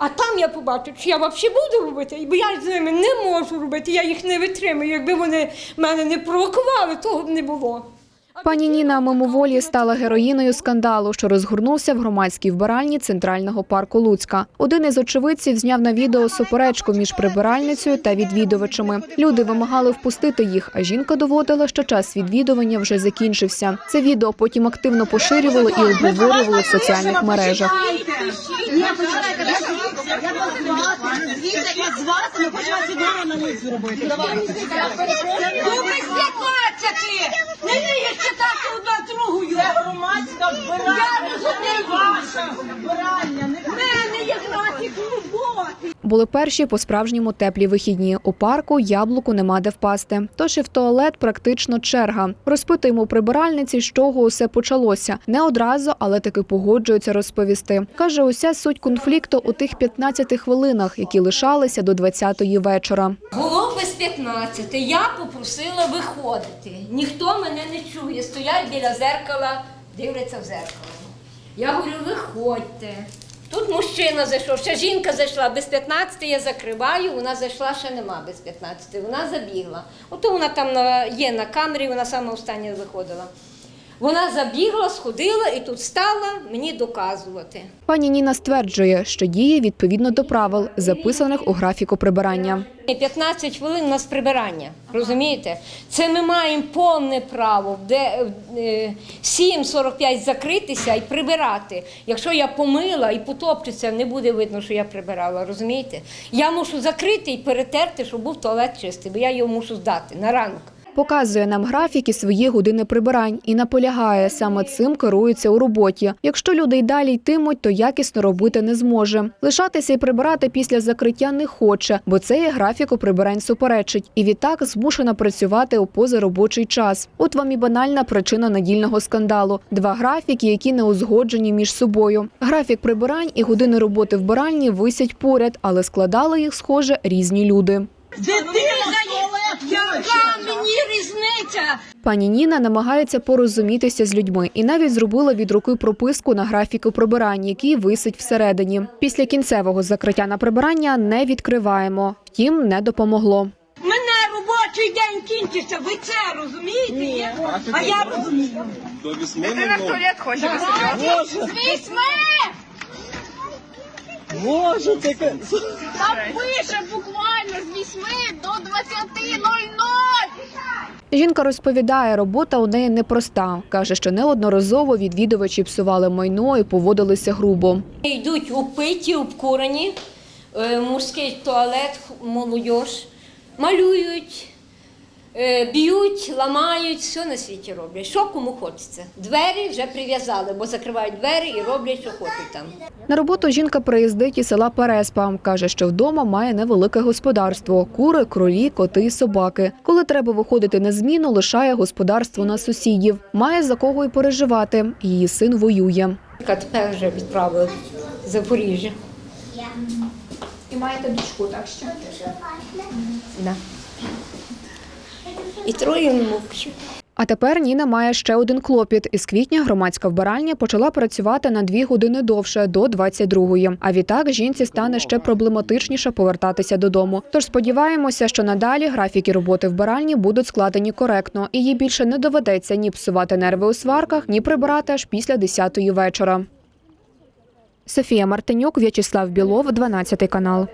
А там я побачу, чи я взагалі буду робити, бо я з ними не можу робити, я їх не витримую. Якби вони мене не провокували, того б не було. Пані Ніна мимоволі стала героїною скандалу, що розгорнувся в громадській вбиральні центрального парку Луцька. Один із очевидців зняв на відео суперечку між прибиральницею та відвідувачами. Люди вимагали впустити їх, а жінка доводила, що час відвідування вже закінчився. Це відео потім активно поширювали і обговорювали в соціальних мережах. Звідси вас звати, ми хочемо вас відмову на них зробити. Давайте. Без 15! Не вмієш читати одна другою! Це громадська вбиральня. Я розумію. Ваша вбиральня. Не В мене є графік роботи! Були перші по-справжньому теплі вихідні. У парку яблуку нема де впасти. Тож і в туалет практично черга. Розпитуємо прибиральниці, з чого усе почалося. Не одразу, але таки погоджується розповісти. Каже, уся суть конфлікту у тих 15 хвилинах, які лишалися до 20-ї вечора. Було без 15. Я попросила виходити. Ніхто мене не чує. Стоять біля зеркала, дивляться в зеркало. Я говорю, виходьте. Тут мужчина зайшов, ще жінка зайшла без 15, я закриваю, вона зайшла, ще нема без 15, вона забігла. Ото вона там є на камері, вона саме останнє виходила. Вона забігла, сходила і тут стала мені доказувати. Пані Ніна стверджує, що діє відповідно до правил, записаних у графіку прибирання. 15 хвилин у нас прибирання. Розумієте? Це ми маємо повне право де е, 7.45 закритися і прибирати. Якщо я помила і потопчуся, не буде видно, що я прибирала. Розумієте? Я мушу закрити і перетерти, щоб був туалет чистий, бо я його мушу здати на ранок. Показує нам графіки свої години прибирань і наполягає, саме цим керується у роботі. Якщо люди й далі йтимуть, то якісно робити не зможе. Лишатися і прибирати після закриття не хоче, бо це є графіку прибирань суперечить, і відтак змушена працювати у позаробочий час. От вам і банальна причина недільного скандалу: два графіки, які не узгоджені між собою. Графік прибирань і години роботи вбиральні висять поряд, але складали їх, схоже, різні люди. Дитина, яка мені різниця? Пані Ніна намагається порозумітися з людьми і навіть зробила від руки прописку на графіку прибирань, який висить всередині. Після кінцевого закриття на прибирання не відкриваємо. Втім, не допомогло. Мене робочий день кінчиться, ви це розумієте? Ні. А я розумію. До не Боже, таке. Там пише буквально з 8 до 20.00. Жінка розповідає, робота у неї непроста. Каже, що неодноразово відвідувачі псували майно і поводилися грубо. Йдуть упиті, обкурені, е, мужський туалет, молодь, малюють, б'ють, ламають, все на світі роблять. Що кому хочеться. Двері вже прив'язали, бо закривають двері і роблять, що хочуть там. На роботу жінка приїздить із села Переспа. Каже, що вдома має невелике господарство: кури, кролі, коти і собаки. Коли треба виходити на зміну, лишає господарство на сусідів. Має за кого й переживати. Її син воює. Тепер вже відправили в Запоріжжя. І маєте дочку, так що? Да. І троє внуків. А тепер Ніна має ще один клопіт. Із квітня громадська вбиральня почала працювати на дві години довше до 22-ї. А відтак жінці стане ще проблематичніше повертатися додому. Тож сподіваємося, що надалі графіки роботи вбиральні будуть складені коректно, і їй більше не доведеться ні псувати нерви у сварках, ні прибирати аж після 10-ї вечора. Софія Мартинюк, В'ячеслав Білов, 12 канал.